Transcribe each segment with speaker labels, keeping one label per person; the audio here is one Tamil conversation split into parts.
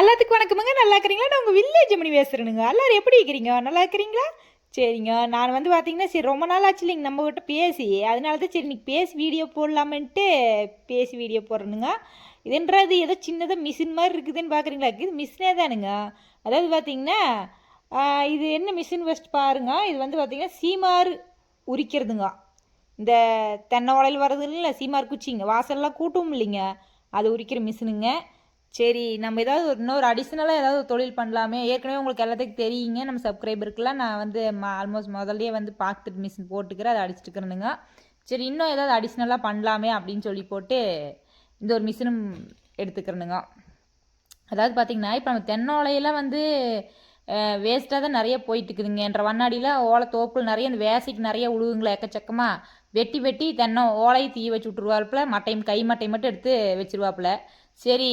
Speaker 1: எல்லாத்துக்கும் வணக்கமுங்க. நல்லா இருக்கிறீங்களா? நான் உங்கள் வில்லேஜ் மணி பேசுகிறேனுங்க எல்லோரும் எப்படி இருக்கிறீங்க? நல்லா இருக்கிறீங்களா? சரிங்க. நான் வந்து பார்த்தீங்கன்னா சரி ரொம்ப நாள் ஆச்சு இல்லைங்க. நம்ம கிட்ட பேசி. அதனால தான் சரி இன்னைக்கு பேசி வீடியோ போடலாமன்ட்டு பேசி வீடியோ போடுறேனுங்க. இதுன்றது ஏதோ சின்னதாக மிஷின் மாதிரி இருக்குதுன்னு பார்க்குறீங்களா இது மிஷினே தானுங்க. அதாவது பார்த்தீங்கன்னா இது என்ன மிஷின் ஃபஸ்ட் பாருங்க. இது வந்து பார்த்தீங்கன்னா சீமாறு உரிக்கிறதுங்க. இந்த தென்னை உலையில் வர்றது இல்லை சீமார் குச்சிங்க. வாசல்லாம் கூட்டும் இல்லைங்க. அது உரிக்கிற மிஷினுங்க சரி நம்ம ஏதாவது ஒரு இன்னொரு அடிஷ்னலாக ஏதாவது ஒரு தொழில் பண்ணலாமே. ஏற்கனவே உங்களுக்கு எல்லாத்துக்கும் தெரியுங்க. நம்ம சப்ஸ்கிரைபருக்குலாம் நான் வந்து ஆல்மோஸ்ட் முதல்லையே வந்து பார்த்துட்டு மிஷின் போட்டுக்கிறேன். அதை அடிச்சுட்டு இருக்கிறேனுங்க. சரி இன்னும் ஏதாவது அடிஷ்னலாக பண்ணலாமே அப்படின்னு சொல்லி போட்டு இந்த ஒரு மிஷினும் எடுத்துக்கிறேனுங்க. அதாவது பார்த்தீங்கன்னா இப்போ நம்ம தென்னோலையில் வந்து வேஸ்ட்டாக தான் நிறைய போயிட்டுருக்குதுங்க என்ற வண்ணாடியில் ஓலை தோப்புகள் நிறைய இந்த வேசைக்கு நிறைய உழுவுங்களா எக்கச்சக்கமாக வெட்டி வெட்டி தென்னை ஓலையை தீ வச்சு விட்ருவாப்புல மட்டையும் கை மட்டை மட்டும் எடுத்து வச்சிருவாப்புல. சரி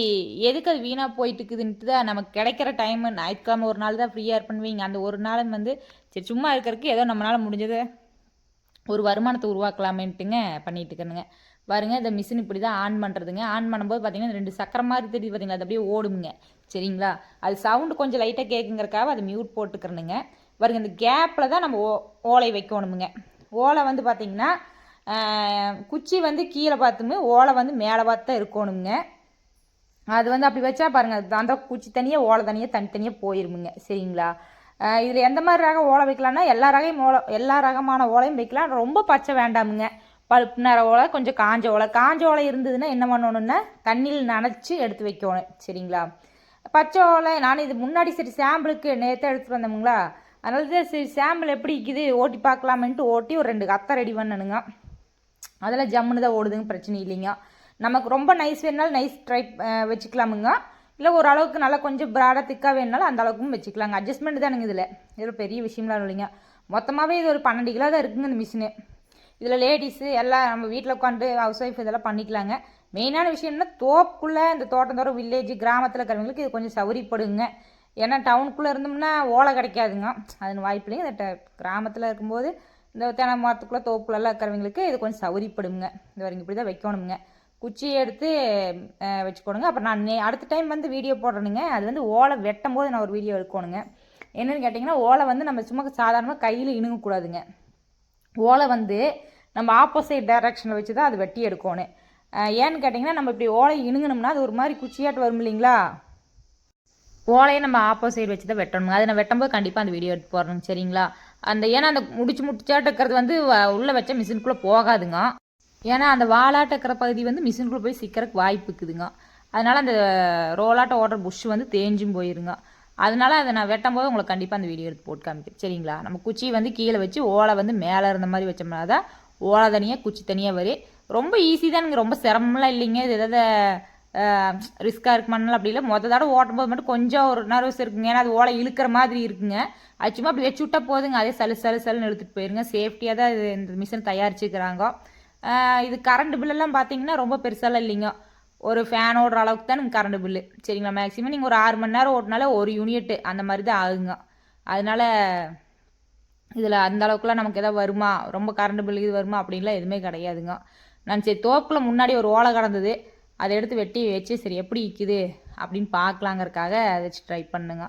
Speaker 1: எதுக்கு அது வீணாக போயிட்டுக்குதுன்ட்டு தான் நமக்கு கிடைக்கிற டைம் ஞாயிற்றுக்கிழமை ஒரு நாள் தான் ஃப்ரீயாக பண்ணுவீங்க அந்த ஒரு நாளும் வந்து சரி சும்மா இருக்கிறதுக்கு ஏதோ நம்மளால் முடிஞ்சதை ஒரு வருமானத்தை உருவாக்கலாமேன்ட்டுங்க பண்ணிட்டு இருக்கணுங்க பாருங்க இந்த மிஷின் இப்படி தான் ஆன் பண்ணுறதுங்க ஆன் பண்ணும்போது பார்த்தீங்கன்னா ரெண்டு சக்கரம் மாதிரி தெரியுது பார்த்தீங்களா அது அப்படியே ஓடுமுங்க சரிங்களா? அது சவுண்டு கொஞ்சம் லைட்டாக கேட்குங்கிறக்காக அதை மியூட் போட்டுக்கிறனுங்க. பாருங்க இந்த கேப்பில் தான் நம்ம ஓ ஓலை வைக்கணுமுங்க. ஓலை வந்து பார்த்தீங்கன்னா குச்சி வந்து கீழே பார்த்துமே ஓலை வந்து மேலே பார்த்து தான் இருக்கணுங்க அது வந்து அப்படி வச்சா பாருங்கள் அது அந்த குச்சி தனியாக ஓலை தனியாக தனித்தனியாக போயிருமுங்க. சரிங்களா? இதில் எந்த மாதிரி ரகம் ஓலை வைக்கலாம்னா எல்லா ரகையும் ஓலை எல்லா ரகமான ஓலையும் வைக்கலாம். ரொம்ப பச்சை வேண்டாமுங்க. பழுப்பு நிற ஓலை கொஞ்சம் காஞ்ச ஓலை. காஞ்ச ஓலை இருந்ததுன்னா என்ன பண்ணணும்னா தண்ணியில் நனைச்சி எடுத்து வைக்கணும். சரிங்களா? பச்சை ஓலை நான் இது முன்னாடி சரி சாம்பிளுக்கு நேற்று எடுத்துகிட்டு வந்தோமுங்களா? அதனால தான் சரி சாம்பிள் எப்படி இருக்குது ஓட்டி பார்க்கலாமேன்ட்டு ஓட்டி ஒரு ரெண்டு கத்தை ரெடி பண்ணணுங்க. அதெல்லாம் ஜம்முன்னு தான் ஓடுதுங்க பிரச்சனை இல்லைங்க. நமக்கு ரொம்ப நைஸ் வேணுனாலும் நைஸ் ட்ரை வச்சுக்கலாமுங்க. இல்லை ஓரளவுக்கு நல்லா கொஞ்சம் ப்ராடாக திக்காக வேணுனாலும் அந்த அளவுக்கும் வச்சுக்கலாங்க. அட்ஜஸ்ட்மெண்ட் தானுங்க இதில். இதில் பெரிய விஷயம்லாம் இல்லைங்க. மொத்தமாகவே இது ஒரு பன்னெண்டு கிலோ தான் இருக்குங்க இந்த மிஷினு இதில் லேடிஸு எல்லாம் நம்ம வீட்டில் உட்காந்து ஹவுஸ் ஒய்ஃப் இதெல்லாம் பண்ணிக்கலாங்க. மெயினான விஷயம்னா தோப்புக்குள்ளே இந்த தோட்டந்தோறும் வில்லேஜ் கிராமத்தில் இருக்கிறவங்களுக்கு இது கொஞ்சம் சௌரியப்படுங்க ஏன்னா டவுனுக்குள்ளே இருந்தோம்னா ஓலை கிடைக்காதுங்க. அதுன்னு வாய்ப்பு இல்லைங்க. கிராமத்தில் இருக்கும்போது இந்த தென்னை மரத்துக்குள்ளே தோப்புலலாம் இருக்கிறவங்களுக்கு இது கொஞ்சம் சௌரியப்படுங்க இது வரைக்கும் இப்படி தான் வைக்கணுங்க குச்சியை எடுத்து வச்சுக்கோணுங்க. அப்புறம் நான் நே- அடுத்த டைம் வந்து வீடியோ போடுறேனுங்க. அது வந்து ஓலை வெட்டும் போது நான் ஒரு வீடியோ எடுக்கணுங்க. என்னென்னு கேட்டிங்கன்னா ஓலை வந்து நம்ம சும்மா சாதாரணமாக கையில் இணுங்கக்கூடாதுங்க. ஓலை வந்து நம்ம ஆப்போசிட் டைரக்ஷனில் வச்சு தான் அது வெட்டி எடுக்கணும் ஏன்னு கேட்டிங்கன்னா நம்ம இப்படி ஓலை இணுங்கணும்னா அது ஒரு மாதிரி குச்சியாட்டு வரும் இல்லைங்களா? ஓலையை நம்ம ஆப்போசிட் வச்சு தான் வெட்டணுங்க. அதை நான் வெட்டும்போது கண்டிப்பாக அந்த வீடியோ எடுத்து போடுறேங்க சரிங்களா? அந்த ஏன்னா அந்த முடிச்சு முடிச்சாட்டக்கிறது வந்து வ- உள்ள வச்ச மிஷினுக்குள்ளே போகாதுங்க. ஏன்னா அந்த வாலாட்டக்கிற பகுதி வந்து மிஷினுக்குள்ளே போய் சிக்கிறதுக்கு வாய்ப்பு இருக்குதுங்க அதனால் அந்த ரோலாட்ட ஓடுற புஷ் வந்து தேஞ்சும் போயிருங்க. அதனால் அதை நான் வெட்டும் போது உங்களுக்கு கண்டிப்பாக அந்த வீடியோ எடுத்து போட்டு காமிக்கிறேன். சரிங்களா? நம்ம குச்சி வந்து கீழே வச்சு ஓலை வந்து மேலே இருந்த மாதிரி வச்சோம்னா தான் ஓலை தனியாக குச்சி தனியாக வரும். ரொம்ப ஈஸி தானுங்க. ரொம்ப சிரமம்லாம் இல்லைங்க. இது எதாவது ரிஸ்க்காக இருக்குமானாலும் அப்படி இல்லை. மொதல் தடவை ஓட்டும் போது மட்டும் கொஞ்சம் ஒரு நர்வஸ் இருக்குங்க. ஏன்னா அது ஓலை இழுக்கிற மாதிரி இருக்குங்க. அது சும்மா அப்படி வச்சு விட்டா போதுங்க. அதே சலு சலு சலுன்னு எடுத்துகிட்டு போயிருங்க. சேஃப்டியாக தான் இது இந்த மிஷின் தயாரிச்சுக்கிறாங்க இது கரண்ட் பில்லெல்லாம் பார்த்தீங்கன்னா ரொம்ப பெருசாலாம் இல்லைங்க. ஒரு ஃபேன் ஓடுற அளவுக்கு தான் கரண்ட் பில்லு சரிங்களா? மேக்ஸிமம் நீங்கள் ஒரு ஆறு மணி நேரம் ஓட்டினாலே ஒரு யூனிட் அந்த மாதிரி தான் ஆகுங்க. அதனால இதில் அந்த அளவுக்குலாம் நமக்கு எதாவது வருமா? ரொம்ப கரண்ட் பில் இது வருமா? அப்படின்லாம் எதுவுமே கிடையாதுங்க. நான் சரி தோப்புக்குள்ள முன்னாடி ஒரு ஓலை கடந்தது அதை எடுத்து வெட்டி வச்சு சரி எப்படி இருக்குது அப்படின்னு பார்க்கலாங்கிறக்காக அதை வச்சு ட்ரை பண்ணுங்க.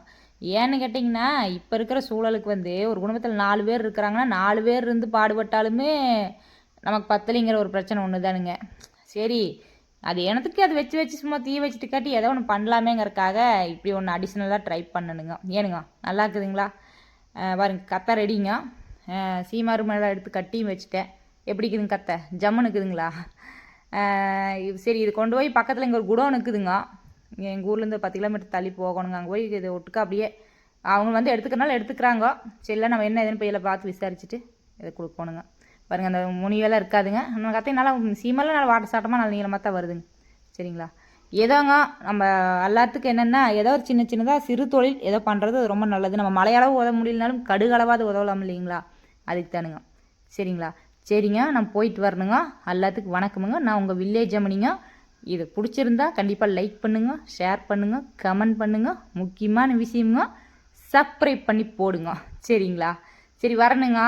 Speaker 1: ஏன்னு கேட்டிங்கன்னா இப்போ இருக்கிற சூழலுக்கு வந்து ஒரு குடும்பத்தில் நாலு பேர் இருக்கிறாங்கன்னா நாலு பேர் இருந்து பாடுபட்டாலுமே நமக்கு பத்தலைங்கிற ஒரு பிரச்சனை ஒன்று தானுங்க. சரி அது எனத்துக்கு அது வச்சு வச்சு சும்மா தீ வச்சுட்டு காட்டி ஏதோ ஒன்று பண்ணலாமேங்கிறக்காக இப்படி ஒன்று அடிஷ்னலாக ட்ரை பண்ணணுங்க ஏனுங்க நல்லா இருக்குதுங்களா? பாருங்க கத்தை ரெடிங்க சீமாறு மேலே எடுத்து கட்டியும் வச்சுட்டேன். எப்படி இருக்குதுங்க கத்தை? ஜம்முன்னு இருக்குதுங்களா? சரி இது கொண்டு போய் பக்கத்தில் இங்கே ஒரு குடோன் இருக்குதுங்க எங்கள் ஊர்லேருந்து பத்து கிலோமீட்டர் தள்ளி போகணுங்க. அங்கே போய் இது ஒட்டுக்கா அப்படியே அவங்க வந்து எடுத்துக்கிறனால எடுத்துக்கிறாங்க. சரி இல்லை நம்ம என்ன ஏதுன்னு போய் பார்த்து விசாரிச்சுட்டு இதை கொடுக்கணுங்க. பாருங்கள் அந்த முனிவெல்லாம் இருக்காதுங்க. நம்ம கத்தையும் நல்லா சீமெல்லாம் நல்லா வாட்ட சாட்டமாக நல்ல நீளமாக தான் வருதுங்க. சரிங்களா? ஏதோங்க நம்ம எல்லாத்துக்கும் என்னென்னா ஏதோ ஒரு சின்ன சின்னதாக சிறு தொழில் ஏதோ பண்ணுறது ரொம்ப நல்லது. நம்ம மலையளவு உதவ முடியலனாலும் கடுகளவாது உதவலாம் இல்லைங்களா? அதுக்கு தானுங்க சரிங்களா? சரிங்க நான் போயிட்டு வரணுங்க. எல்லாத்துக்கும் வணக்கமுங்க. நான் உங்கள் வில்லேஜ் அம்மனிங்க இது பிடிச்சிருந்தா கண்டிப்பாக லைக் பண்ணுங்க ஷேர் பண்ணுங்க கமெண்ட் பண்ணுங்க. முக்கியமான விஷயமுங்க சப்ஸ்கிரைப் பண்ணி போடுங்க. சரிங்களா? சரி வரணுங்க.